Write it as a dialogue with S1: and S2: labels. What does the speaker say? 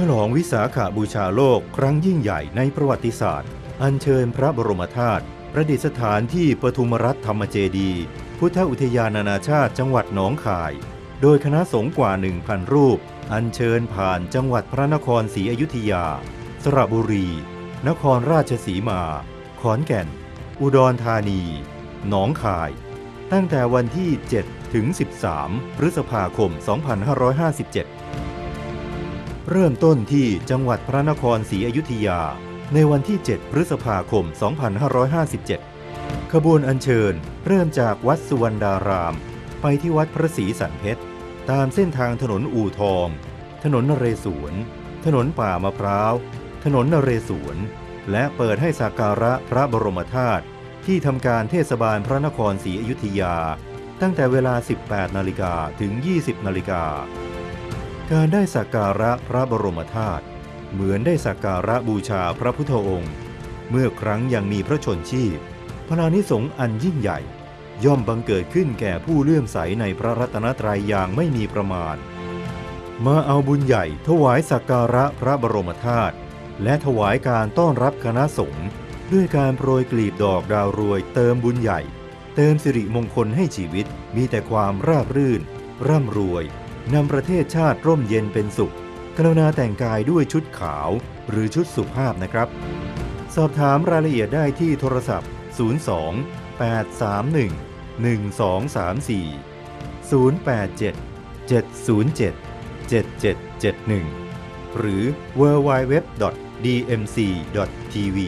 S1: ฉลองวิสาขาบูชาโลกครั้งยิ่งใหญ่ในประวัติศาสตร์ อัญเชิญพระบรมธาตุประดิษฐานที่ปทุมรัฐธรรมเจดี พุทธอุทยานนานาชาติจังหวัดหนองคาย โดยคณะสงฆ์กว่า 1,000 รูป อัญเชิญผ่านจังหวัดพระนครศรีอยุธยา สระบุรี นครราชสีมา ขอนแก่น อุดรธานี หนองคาย ตั้งแต่วันที่ 7 ถึง 13 พฤษภาคม 2557 เริ่มต้นที่จังหวัดพระนครศรีอยุธยา ในวันที่ 7 พฤษภาคม 2557 ขบวนอัญเชิญเริ่มจากวัดสุวรรณดาราม ไปที่วัดพระศรีสันเพชร ตามเส้นทางถนนอู่ทอง ถนนนเรศวร ถนนป่ามะพร้าว ถนนนเรศวร และเปิดให้สักการะพระบรมธาตุที่ทำการเทศบาลพระนครศรีอยุธยา ตั้งแต่เวลา 18 นาฬิกาถึง 20 นาฬิกา การได้สักการะพระบรมธาตุเหมือนได้สักการะบูชาพระพุทธองค์ เมื่อครั้งยังมีพระชนชีพพลานิสงส์อันยิ่งใหญ่ ย่อมบังเกิดขึ้นแก่ผู้เลื่อมใสในพระรัตนตรัยอย่างไม่มีประมาณ มาเอาบุญใหญ่ถวายสักการะพระบรมธาตุและถวายการต้อนรับคณะสงฆ์ด้วยการโปรยกลีบดอกดาวรวยเติมบุญใหญ่ เติมสิริมงคลให้ชีวิตมีแต่ความราบรื่น ร่ำรวย นำประเทศชาติร่มเย็นเป็นสุข กรุณาแต่งกายด้วยชุดขาวหรือชุดสุภาพนะครับ สอบถามรายละเอียดได้ที่โทรศัพท์ 02 831 1234 087 707 7771 หรือ www.dmc.tv